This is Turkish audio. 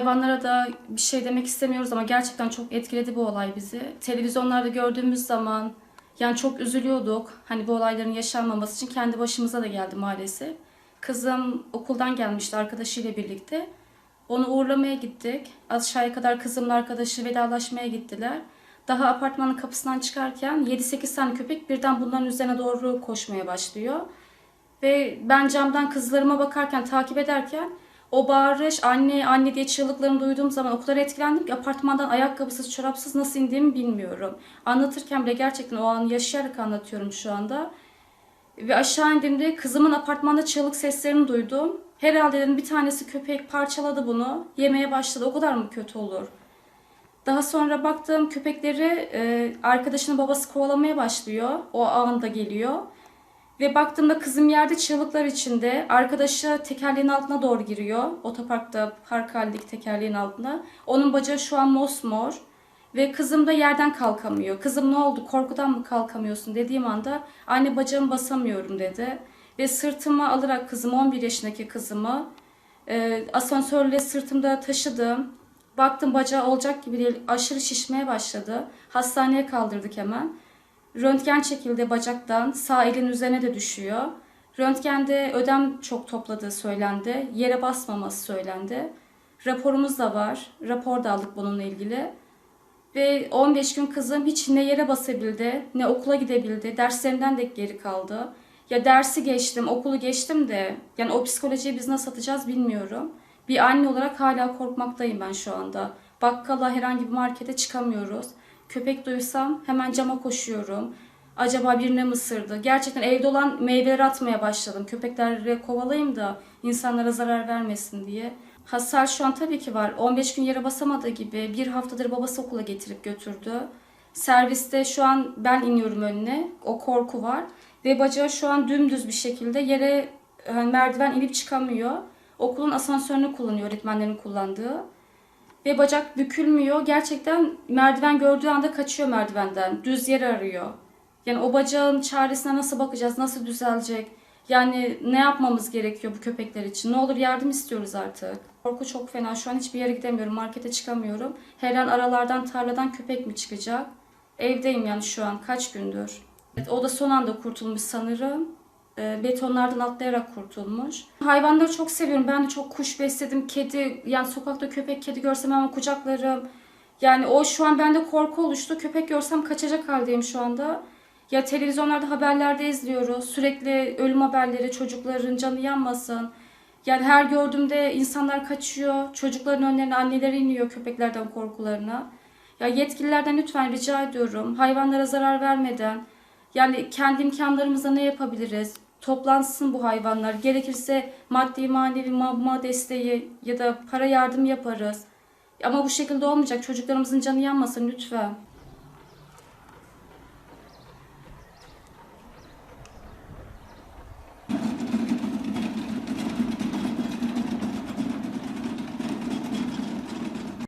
Hayvanlara da bir şey demek istemiyoruz ama gerçekten çok etkiledi bu olay bizi. Televizyonlarda gördüğümüz zaman yani çok üzülüyorduk. Hani bu olayların yaşanmaması için kendi başımıza da geldi maalesef. Kızım okuldan gelmişti arkadaşıyla birlikte. Onu uğurlamaya gittik. Aşağıya kadar kızımla arkadaşı vedalaşmaya gittiler. Daha apartmanın kapısından çıkarken 7-8 tane köpek birden bunların üzerine doğru koşmaya başlıyor. Ve ben camdan kızlarıma bakarken, takip ederken o bağırış, anne, anne diye çığlıklarını duyduğum zaman o kadar etkilendim ki apartmandan ayakkabısız, çorapsız nasıl indiğimi bilmiyorum. Anlatırken bile gerçekten o anı yaşayarak anlatıyorum şu anda. Ve aşağı indiğimde kızımın apartmanda çığlık seslerini duydum. Herhalde dedim bir tanesi köpek parçaladı bunu. Yemeye başladı. O kadar mı kötü olur? Daha sonra baktım köpekleri e, arkadaşının babası kovalamaya başlıyor. O anda geliyor. Ve baktığımda kızım yerde çığlıklar içinde. Arkadaşı tekerleğin altına doğru giriyor. Otoparkta park halindeki tekerleğin altına. Onun bacağı şu an mosmor. Ve kızım da yerden kalkamıyor. Kızım ne oldu korkudan mı kalkamıyorsun dediğim anda anne bacağımı basamıyorum dedi. Ve sırtıma alarak kızım 11 yaşındaki kızımı e, asansörle sırtımda taşıdım. Baktım bacağı olacak gibi değil aşırı şişmeye başladı. Hastaneye kaldırdık hemen. Röntgen çekildi bacaktan. Sağ elin üzerine de düşüyor. Röntgende ödem çok topladığı söylendi. Yere basmaması söylendi. Raporumuz da var. Rapor da aldık bununla ilgili. Ve 15 gün kızım hiç ne yere basabildi, ne okula gidebildi. Derslerinden de geri kaldı. Ya dersi geçtim, okulu geçtim de yani o psikolojiyi biz nasıl atacağız bilmiyorum. Bir anne olarak hala korkmaktayım ben şu anda. Bakkala herhangi bir markete çıkamıyoruz. Köpek duysam hemen cama koşuyorum. Acaba birine mi ısırdı? Gerçekten evde olan meyveleri atmaya başladım. Köpekleri kovalayayım da insanlara zarar vermesin diye. Hasar şu an tabii ki var. 15 gün yere basamadığı gibi bir haftadır babası okula getirip götürdü. Serviste şu an ben iniyorum önüne. O korku var. Ve bacağı şu an dümdüz bir şekilde yere e, merdiven inip çıkamıyor. Okulun asansörünü kullanıyor öğretmenlerin kullandığı. Ve bacak bükülmüyor. Gerçekten merdiven gördüğü anda kaçıyor merdivenden. Düz yer arıyor. Yani o bacağın çaresine nasıl bakacağız? Nasıl düzelecek? Yani ne yapmamız gerekiyor bu köpekler için? Ne olur yardım istiyoruz artık. Korku çok fena. Şu an hiçbir yere gidemiyorum. Markete çıkamıyorum. Her an aralardan tarladan köpek mi çıkacak? Evdeyim yani şu an. Kaç gündür. Evet, o da son anda kurtulmuş sanırım. E, betonlardan atlayarak kurtulmuş. Hayvanları çok seviyorum. Ben de çok kuş besledim. Kedi, yani sokakta köpek, kedi görsem hemen kucaklarım. Yani o şu an bende korku oluştu. Köpek görsem kaçacak haldeyim şu anda. Ya televizyonlarda haberlerde izliyoruz. Sürekli ölüm haberleri, çocukların canı yanmasın. Yani her gördüğümde insanlar kaçıyor. Çocukların önlerine anneleri iniyor köpeklerden korkularına. Ya yetkililerden lütfen rica ediyorum. Hayvanlara zarar vermeden yani kendi imkanlarımızla ne yapabiliriz? Toplansın bu hayvanlar. Gerekirse maddi manevi mama desteği ya da para yardım yaparız. Ama bu şekilde olmayacak. Çocuklarımızın canı yanmasın lütfen.